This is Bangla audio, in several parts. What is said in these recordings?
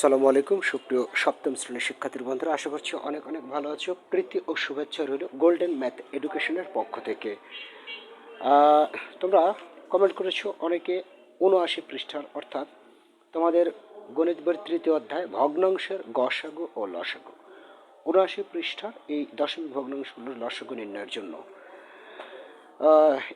সালামু আলাইকুম, সুপ্রিয় সপ্তম শ্রেণির শিক্ষার্থীর বন্ধুরা, আশা করছি অনেক অনেক ভালো আছো। প্রীতি ও শুভেচ্ছা রইল গোল্ডেন ম্যাথ এডুকেশনের পক্ষ থেকে। তোমরা কমেন্ট করেছ অনেকে উনআশি পৃষ্ঠার, অর্থাৎ তোমাদের গণিত বইয়ের তৃতীয় অধ্যায়, ভগ্নাংশের গসাগু ও লসাগু। উনআশি পৃষ্ঠার এই দশমিক ভগ্নাংশগুলোর লসাগু নির্ণয়ের জন্য।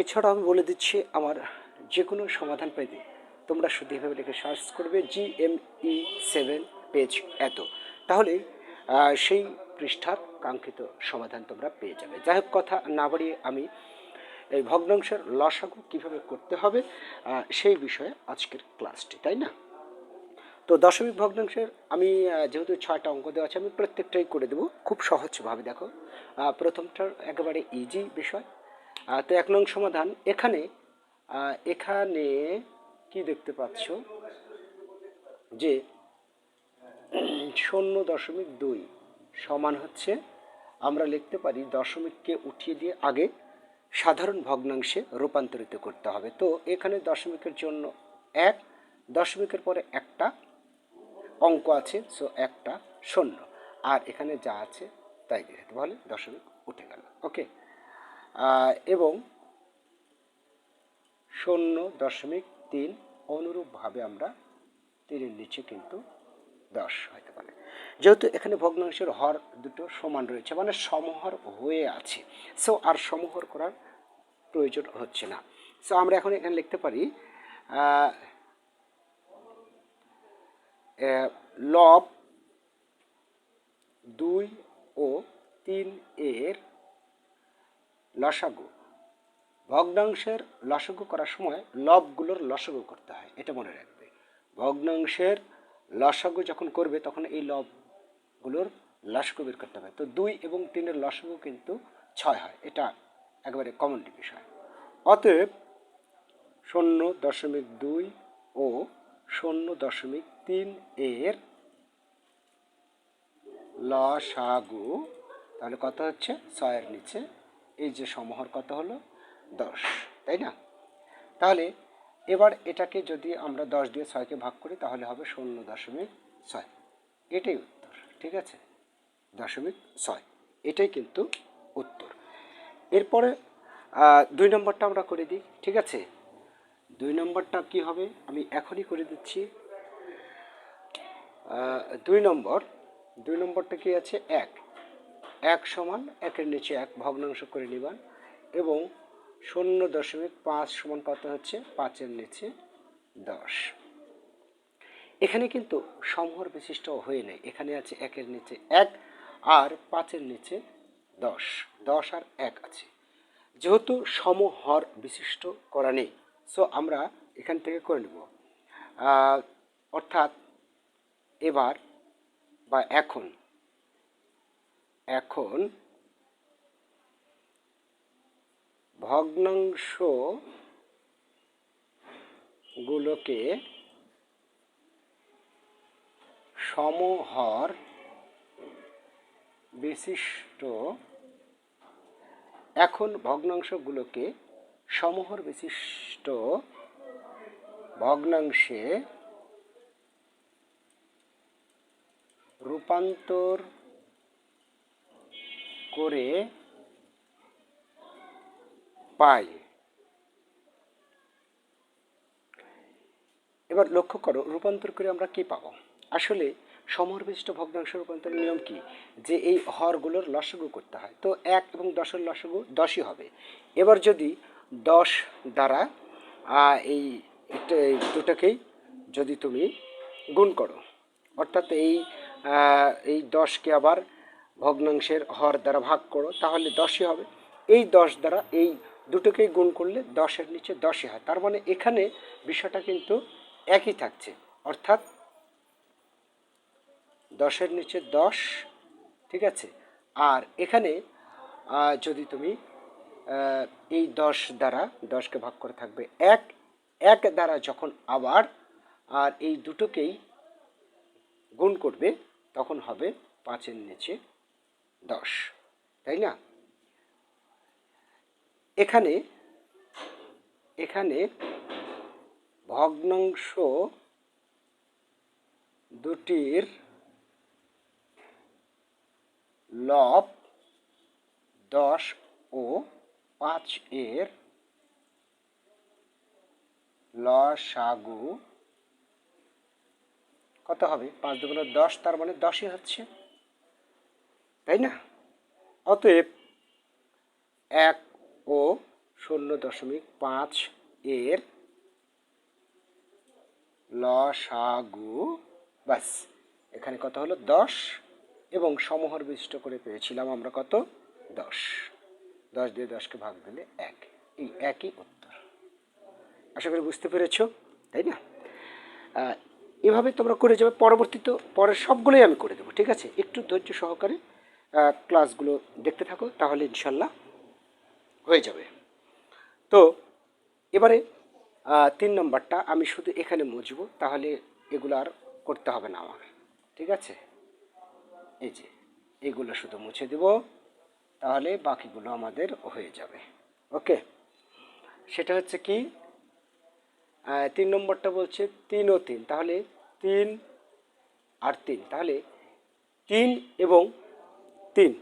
এছাড়া আমি বলে দিচ্ছি, আমার যে কোনো সমাধান পেতে তোমরা শুধু এভাবে লিখে সার্চ করবে G M E seven page এত। তাহলে সেই পৃষ্ঠার কাঙ্ক্ষিত সমাধান তোমরা পেয়ে যাবে। যাই হোক, কথা না বাড়িয়ে আমি এই ভগ্নাংশের লসাগু কীভাবে করতে হবে সেই বিষয়ে আজকের ক্লাসটি, তাই না? তো দশমিক ভগ্নাংশের আমি যেহেতু ছয়টা অঙ্ক দেওয়া আছে, আমি প্রত্যেকটাই করে দেবো খুব সহজভাবে, দেখো। প্রথমটার একেবারে ইজি বিষয়। তো এক নং সমাধান, এখানে এখানে কি দেখতে পাচ্ছ? যে শূন্য দশমিক দুই সমান হচ্ছে, আমরা লিখতে পারি দশমিককে উঠিয়ে দিয়ে আগে সাধারণ ভগ্নাংশে রূপান্তরিত করতে হবে। তো এখানে দশমিকের জন্য এক, দশমিকের পরে একটা অঙ্ক আছে সো একটা শূন্য। আর এখানে যা আছে, তাই দেখাতে বলে দশমিক উঠে গেল। ওকে এবং শূন্য দশমিক তিন অনুরূপভাবে আমরা তিনের নিচে কিন্তু দশ হতে পারে। যেহেতু এখানে ভগ্নাংশের হর দুটো সমান রয়েছে মানে সমহর হয়ে আছে। সো আর সমহর করার প্রয়োজন হচ্ছে না। সো আমরা এখন এখানে লিখতে পারি লব দুই ও তিন এর লসাগু ভগ্নাংশের লসাগু করার সময় লবগুলোর লসাগু করতে হয়, এটা মনে রাখবে। ভগ্নাংশের লসাগু যখন করবে, তখন এই লবগুলোর লসাগু বের করতে হবে। তো দুই এবং তিনের লসাগু কিন্তু ছয় হয়, এটা একেবারে কমন বিষয় অতএব শূন্য দশমিক দুই ও শূন্য দশমিক তিন এর লসাগু, তাহলে কত হচ্ছে? ছয়ের নিচে। এই যে সমহর কত হলো? দশ, তাই না? তাহলে এবার এটাকে যদি আমরা দশ দিয়ে ছয়কে ভাগ করি, তাহলে হবে শূন্য দশমিক ছয়। এটাই উত্তর, ঠিক আছে? দশমিক ছয়, এটাই কিন্তু উত্তর। এরপরে দুই নম্বরটা আমরা করে দিই, ঠিক আছে? দুই নম্বরটা কি হবে? আমি এখনই করে দিচ্ছি। দুই নম্বর, দুই নম্বরটা কি আছে? এক। এক সমান একের নিচে এক, ভগ্নাংশ করে নিবান। এবং শূন্য দশমিক পাঁচ সমান কত হচ্ছে? পাঁচের নিচে দশ। এখানে কিন্তু সমহর বিশিষ্ট হয়ে নেই। এখানে আছে একের নিচে এক আর পাঁচের নিচে দশ। দশ আর এক আছে। যেহেতু সমহর বিশিষ্ট করা নেই সো আমরা এখান থেকে করে নেব। অর্থাৎ এবার বা এখন এখন ভগ্নাংশ গুলোকে সমহর বিশিষ্ট এখন ভগ্নাংশগুলোকে সমহর বিশিষ্ট ভগ্নাংশে রূপান্তর করে পাই এবার লক্ষ্য করো, রূপান্তর করে আমরা কি পাবো? আসলে সমরবিষ্ট ভগ্নাংশ রূপান্তরের নিয়ম কি? যে এই হরগুলোর লসগু করতে হয়। তো এক এবং দশের লসগু দশই হবে। এবার যদি দশ দ্বারা এই দুটোকেই যদি তুমি গুণ করো, অর্থাৎ এই এই দশকে আবার ভগ্নাংশের হর দ্বারা ভাগ করো, তাহলে দশই হবে। এই দশ দ্বারা এই দুটোকেই গুণ করলে দশের নিচে দশই হয়। তার মানে এখানে বিষয়টা কিন্তু একই থাকছে। অর্থাৎ দশের নিচে দশ, ঠিক আছে? আর এখানে যদি তুমি এই দশ দ্বারা দশকে ভাগ করে থাকবে এক এক দ্বারা যখন আবার, আর এই দুটোকেই গুণ করবে, তখন হবে পাঁচের নিচে দশ। তাই না? এখানে এখানে ভগ্নাংশ দুটির লব দশ ও পাঁচ এর লসাগু কত হবে? পাঁচ দুগুলো দশ, তার মানে দশই হচ্ছে। তাই না? অতএব এক ও শূন্য দশমিক পাঁচ এর লসাগু বাস এখানে কত হলো? দশ। এবং সমহর বিশিষ্ট করে পেয়েছিলাম আমরা কত? দশ। দশ দিয়ে দশকে ভাগ দিলে এক। এই একই উত্তর। আশা করি বুঝতে পেরেছ, তাই না? এভাবে তোমরা করে যাবে। পরবর্তীতে পরের সবগুলোই আমি করে দেবো, ঠিক আছে? একটু ধৈর্য সহকারে ক্লাসগুলো দেখতে থাকো, তাহলে ইনশাল্লাহ হয়ে যাবে। তো এবারে তিন নম্বরটা আমি শুধু এখানে মুছবো, তাহলে এগুলো আর করতে হবে না আমাকে। ঠিক আছে? এই যে, এগুলো শুধু মুছে দেব, তাহলে বাকিগুলো আমাদের হয়ে যাবে। ওকে? সেটা হচ্ছে কি? তিন নম্বরটা বলছে তিন ও তিন, তাহলে তিন আর তিন, তাহলে তিন এবং তিন।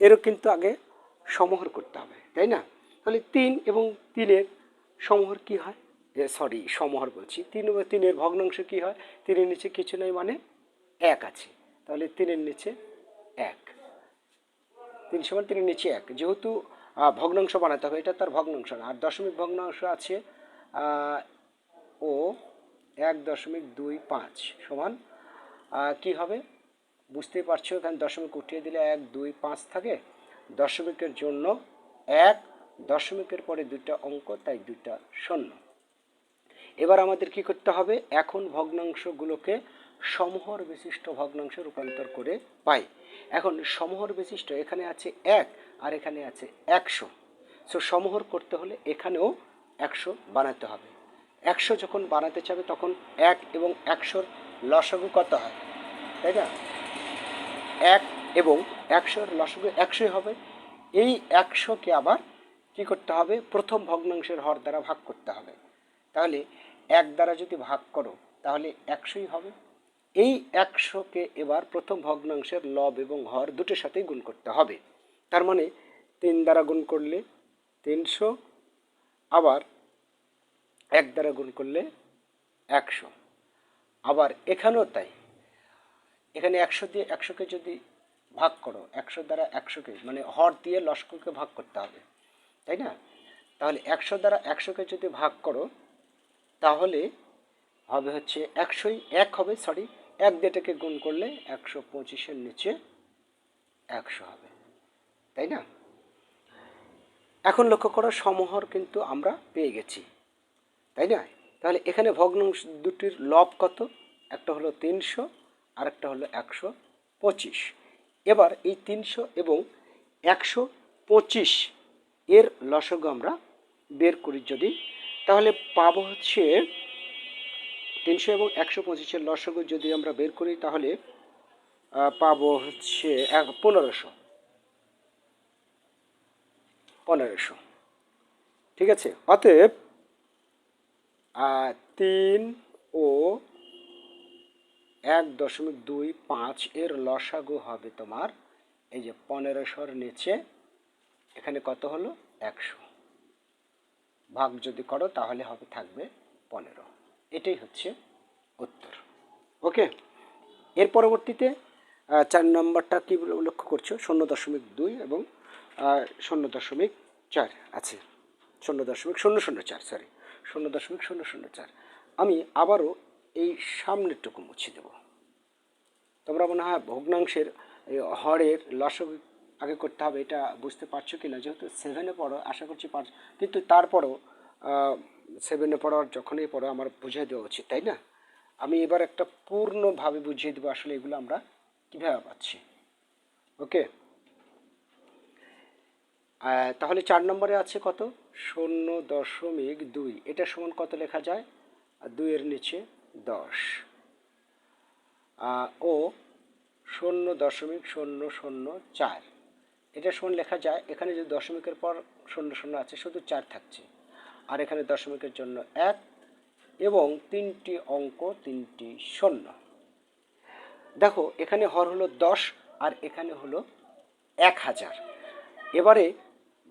এরও কিন্তু আগে সমহর করতে হবে, তাই না? তাহলে তিন এবং তিনের সমহর কি হয়? সরি সমহর বলছি। তিন ও তিনের ভগ্নাংশ কি হয়? তিনের নিচে কিছু নেই মানে এক আছে। তাহলে তিনের নিচে এক। তিন সমান তিনের নিচে এক। যেহেতু ভগ্নাংশ বানাতে হবে, এটা তার ভগ্নাংশ না। আর দশমিক ভগ্নাংশ আছে ও এক দশমিক দুই পাঁচ সমান কি হবে? বুঝতেই পারছ, এখানে দশমিক উঠিয়ে দিলে এক, দুই, পাঁচ থাকে। দশমিকের জন্য এক, দশমিকের পরে দুইটা অঙ্ক, তাই দুইটা শূন্য। এবার আমাদের কি করতে হবে? এখন ভগ্নাংশগুলোকে সমহর বিশিষ্ট ভগ্নাংশে রূপান্তর করে পাই। এখন সমহর বিশিষ্ট এখানে আছে এক আর এখানে আছে একশো। সো সমহর করতে হলে এখানেও একশো বানাতে হবে। একশো যখন বানাতে চাবে তখন এক এবং একশোর লসাগু কত হয়? তাই না? এক এবং একশোর লসাগু একশোই হবে। এই একশোকে আবার কি করতে হবে? প্রথম ভগ্নাংশের হর দ্বারা ভাগ করতে হবে। তাহলে এক দ্বারা যদি ভাগ করো, তাহলে একশোই হবে। এই একশোকে এবার প্রথম ভগ্নাংশের লব এবং হর দুটোর সাথেই গুণ করতে হবে। তার মানে তিন দ্বারা গুণ করলে তিনশো, আবার এক দ্বারা গুণ করলে একশো। আবার এখানেও তাই। এখানে একশো দিয়ে, একশোকে যদি ভাগ করো, একশো দ্বারা একশোকে মানে হর দিয়ে লস্করকে ভাগ করতে হবে, তাই না? তাহলে একশো দ্বারা একশোকে যদি ভাগ করো, তাহলে হবে হচ্ছে একশোই এক হবে সরি এক দেটাকে গুণ করলে একশো পঁচিশের নিচে একশো হবে, তাই না? এখন লক্ষ্য করো, সমহর কিন্তু আমরা পেয়ে গেছি, তাই না? তাহলে এখানে ভগ্নাংশ দুটির লব কত? একটা হলো তিনশো আর একটা হলো একশো পঁচিশ। এবার এই তিনশো এবং একশো পঁচিশ এর লসগু আমরা বের করি যদি। তাহলে পাবো হচ্ছে তিনশো এবং একশো পঁচিশের লসগু যদি আমরা বের করি, তাহলে পাবো হচ্ছে এক, পনেরোশো। পনেরোশো। ঠিক আছে? অতএব তিন ও এক দশমিক দুই পাঁচ এর লসাগু হবে তোমার, এই যে পনেরোশোর নিচে, এখানে কত হলো? একশো। ভাগ যদি করো তাহলে হবে থাকবে পনেরো। এটাই হচ্ছে উত্তর। ওকে? এর পরবর্তীতে চার নম্বরটা কি লক্ষ্য করছ? শূন্য দশমিক দুই এবং শূন্য দশমিক চার আছে। শূন্য দশমিক শূন্য শূন্য চার সরি শূন্য দশমিক শূন্য শূন্য চার। আমি আবারও এই সামনেরটুকু মুছে দেব। তোমরা মনে হয় ভগ্নাংশের এই হরের লসক আগে করতে হবে, এটা বুঝতে পারছ কি না যেহেতু সেভেনে পড়ো, আশা করছি পার, কিন্তু তারপরও সেভেনে পড়ার যখনই পড়ো, আমার বুঝিয়ে দেওয়া উচিত, তাই না? আমি এবার একটা পূর্ণভাবে বুঝিয়ে দেবো আসলে এগুলো আমরা কীভাবে পাচ্ছি। ওকে তাহলে চার নম্বরে আছে কত? শূন্য দশমিক দুই। এটা সমান কত লেখা যায়? আর দুইয়ের নিচে দশ। ও শূন্য দশমিক শূন্য শূন্য চার। এটা সমান লেখা যায়, এখানে যদি দশমিকের পর শূন্য শূন্য আছে, শুধু চার থাকছে। আর এখানে দশমিকের জন্য এক এবং তিনটি অঙ্ক, তিনটি শূন্য। দেখো, এখানে হর হলো দশ আর এখানে হলো এক হাজার। এবারে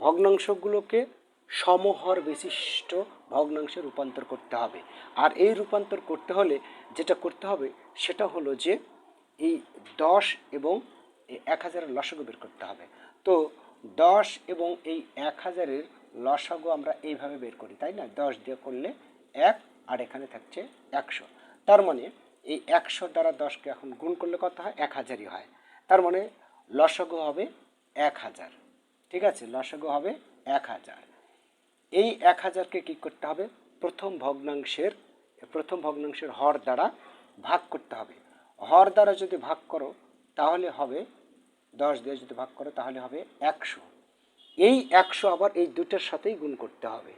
ভগ্নাংশগুলোকে সমহর বিশিষ্ট ভগ্নাংশে রূপান্তর করতে হবে। আর এই রূপান্তর করতে হলে যেটা করতে হবে, সেটা হলো যে এই দশ এবং এই এক হাজারের লসাগু বের করতে হবে। তো দশ এবং এই এক হাজারের লসাগু আমরা এইভাবে বের করি, তাই না? দশ দিয়ে করলে এক, আর এখানে থাকছে একশো। তার মানে এই একশো দ্বারা দশকে এখন গুণ করলে কত হয়? এক হাজারই হয়। তার মানে লসাগু হবে এক হাজার। ঠিক আছে? লসাগু হবে এক হাজার। এই এক হাজারকে কী করতে হবে? প্রথম ভগ্নাংশের প্রথম ভগ্নাংশের হর দ্বারা ভাগ করতে হবে। হর দ্বারা যদি ভাগ করো, তাহলে হবে দশ দিয়ে যদি ভাগ করো, তাহলে হবে একশো। এই একশো আবার এই দুটোর সাথেই গুণ করতে হবে।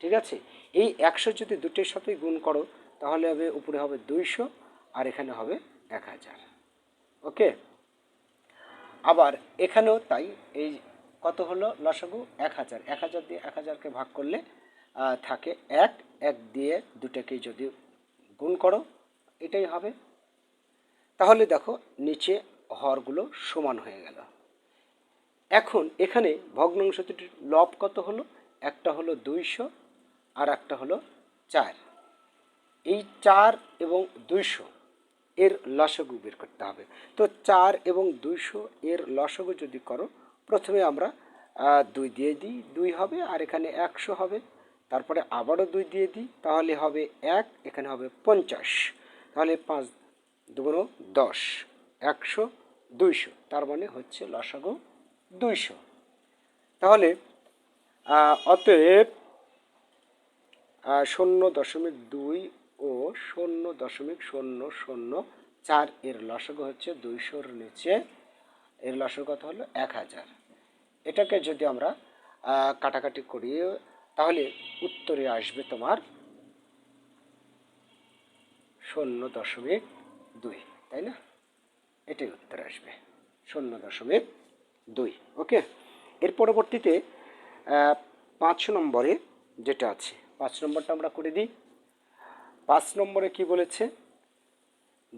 ঠিক আছে? এই একশো যদি দুটোর সাথেই গুণ করো, তাহলে হবে উপরে হবে দুইশো, আর এখানে হবে এক হাজার। ওকে? আবার এখানেও তাই, এই কত হলো? লসাগু এক হাজার। এক হাজার দিয়ে এক হাজারকে ভাগ করলে থাকে এক। এক দিয়ে দুটাকেই যদি গুণ করো, এটাই হবে। তাহলে দেখো, নিচে হরগুলো সমান হয়ে গেল। এখন এখানে ভগ্নাংশ দুটির লব কত হলো? একটা হলো দুইশো আর একটা হলো চার। এই চার এবং দুইশো এর লসগু বের করতে হবে। তো চার এবং দুইশো এর লসগু যদি করো প্রথমে আমরা দুই দিয়ে দিই, দুই হবে, আর এখানে একশো হবে। তারপরে আবারও দুই দিয়ে দিই, তাহলে হবে এক, এখানে হবে পঞ্চাশ। তাহলে পাঁচ দুগুণ দশ, একশো, দুইশো। তার মানে হচ্ছে লসাগু দুইশো। তাহলে অতএব শূন্য দশমিক দুই ও শূন্য দশমিক শূন্য শূন্য চার এর লসগু হচ্ছে দুইশোর নিচে। এর লসগু কত হলো? এক হাজার। এটাকে যদি আমরা কাটাকাটি করি, তাহলে উত্তরে আসবে তোমার শূন্য দশমিক দুই, তাই না? এটাই উত্তর আসবে, শূন্য দশমিক দুই, ওকে? এর পরবর্তীতে পাঁচ নম্বরে যেটা আছে, পাঁচ নম্বরটা আমরা করে দিই। পাঁচ নম্বরে কি বলেছে?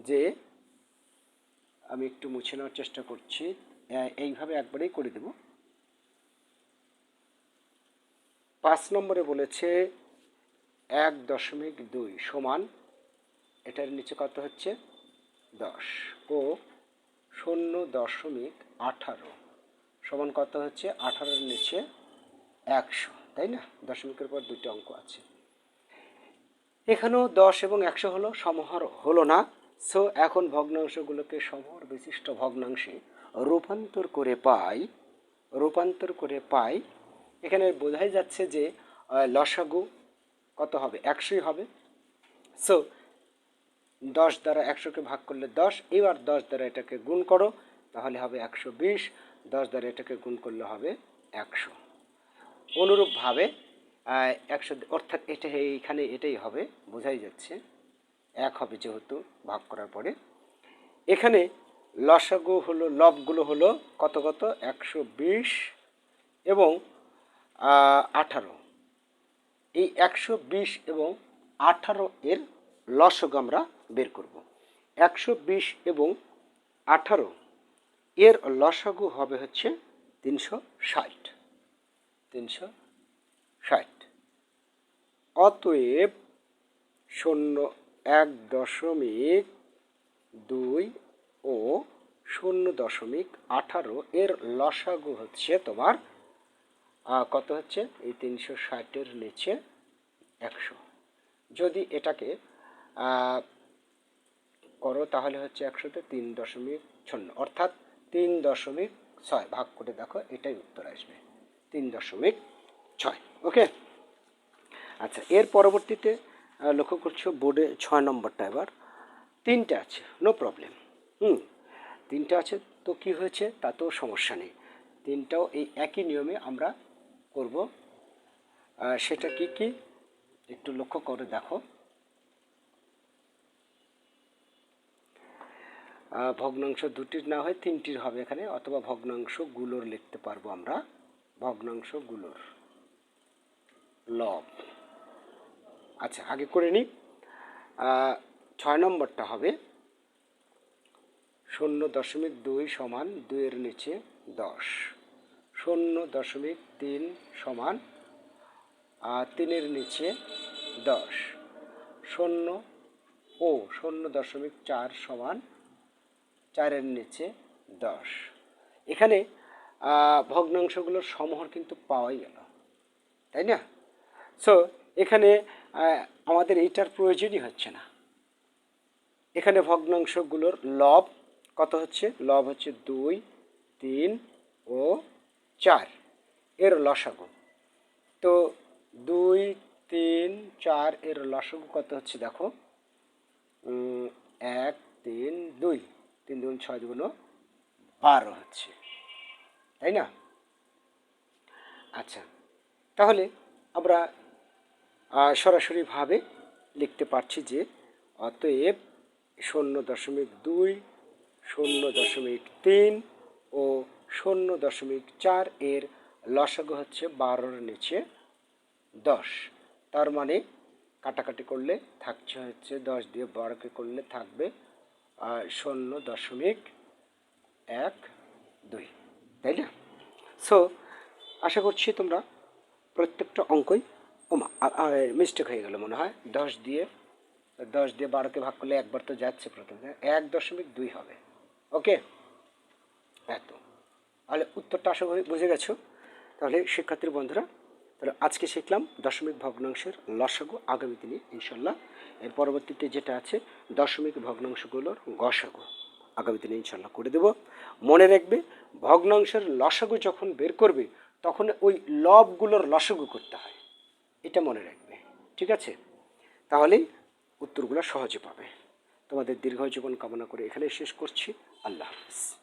যে, আমি একটু মুছে নেওয়ার চেষ্টা করছি এইভাবে একবারেই করে দেব। পাঁচ নম্বরে বলেছে এক দশমিক দুই সমান, এটার নিচে কত হচ্ছে? দশ। ও শূন্য দশমিক আঠারো সমান কত হচ্ছে? আঠারোর নিচে একশো, তাই না? দশমিকের পর দুটি অঙ্ক আছে। এখানেও দশ এবং একশো হলো, সমহার হলো না। সো এখন ভগ্নাংশগুলোকে সমহর বিশিষ্ট ভগ্নাংশে রূপান্তর করে পাই, রূপান্তর করে পাই এখানে বোঝাই যাচ্ছে যে লসাগু কত হবে? একশোই হবে। সো দশ দ্বারা একশোকে ভাগ করলে দশ, এবার দশ দ্বারা এটাকে গুণ করো, তাহলে হবে একশো বিশ। দশ দ্বারা এটাকে গুণ করলে হবে একশো। অনুরূপভাবে একশো অর্থাৎ এটা এইখানে এটাই হবে, বোঝাই যাচ্ছে। এক হবে যেহেতু, ভাগ করার পরে। এখানে লসাগু হলো, লবগুলো হলো কত কত? একশো বিশ। এবং আঠারো। এই একশো বিশ এবং আঠারো এর লসগ আমরা বের করব। একশো বিশ এবং আঠারো এর লসাগু হবে হচ্ছে তিনশো ষাট। তিনশো ষাট। অতএব শূন্য এক দশমিক দুই ও শূন্য দশমিক আঠারো এর লসাগু হচ্ছে তোমার কত হচ্ছে? এই তিনশো ষাটের নিচে একশো। যদি এটাকে করো তাহলে হচ্ছে একশোতে তিন দশমিক শূন্য, অর্থাৎ তিন দশমিক ছয় ভাগ করে দেখো, এটাই উত্তর আসবে। তিন দশমিক ছয়, ওকে? আচ্ছা এর পরবর্তীতে লক্ষ্য করছ বোর্ডে ছয় নম্বরটা এবার। তিনটে আছে নো প্রবলেম হুম, তিনটে আছে, তো কি হয়েছে? তাতেও সমস্যা নেই। তিনটাও এই একই নিয়মে আমরা করব। সেটা কি কি? একটু লক্ষ্য করে দেখো। ভগ্নাংশ দুটির না হয় তিনটির হবে এখানে, অথবা ভগ্নাংশগুলোর লিখতে পারব আমরা। ভগ্নাংশগুলোর লব। আচ্ছা আগে করে নিই। ছয় নম্বরটা হবে। শূন্য দশমিক দুই সমান দুইয়ের নিচে দশ। শূন্য দশমিক তিন সমান তিনের নিচে দশ। শূন্য, ও, শূন্য দশমিক চার সমান চারের নিচে দশ। এখানে ভগ্নাংশগুলোর সমহর কিন্তু পাওয়াই গেল, তাই না? সো এখানে আমাদের এইটার প্রয়োজনই হচ্ছে না। এখানে ভগ্নাংশগুলোর লব কত হচ্ছে? লব হচ্ছে দুই, তিন ও চার। এর লসাগু। তো দুই, তিন, চার এর লসাগু কত হচ্ছে দেখো? এক, তিন, দুই। তিন দুগুণ ছয় দুগুণ বারো হচ্ছে। তাই না? আচ্ছা তাহলে আমরা সরাসরিভাবে লিখতে পারছি যে অতএব শূন্য দশমিক দুই, শূন্য দশমিক তিন ও শূন্য দশমিক চার এর লসাগু হচ্ছে বারোর নিচে দশ। তার মানে কাটাকাটি করলে থাকছে হচ্ছে দশ দিয়ে বারোকে করলে থাকবে শূন্য দশমিক এক দুই। তাই না? সো আশা করছি তোমরা প্রত্যেকটা অঙ্কই মিস্টেক হয়ে গেল মনে হয়। দশ দিয়ে দশ দিয়ে বারোকে ভাগ করলে একবার তো যাচ্ছে প্রথমে এক দশমিক দুই হবে। ওকে এত। তাহলে উত্তরটা আশা করি বুঝে গেছো? তাহলে শিক্ষার্থীর বন্ধুরা, তাহলে আজকে শিখলাম দশমিক ভগ্নাংশের লসাগু আগামী দিনে, ইনশাল্লাহ। এর পরবর্তীতে যেটা আছে, দশমিক ভগ্নাংশগুলোর গসাগু আগামী দিনে, ইনশাল্লাহ, করে দেব। মনে রাখবে, ভগ্নাংশের লসাগু যখন বের করবে, তখন ওই লবগুলোর লসাগু করতে হয়। এটা মনে রাখবে, ঠিক আছে? তাহলেই উত্তরগুলো সহজে পাবে। তোমাদের দীর্ঘ জীবন কামনা করে এখানে শেষ করছি। আল্লাহ হাফিজ।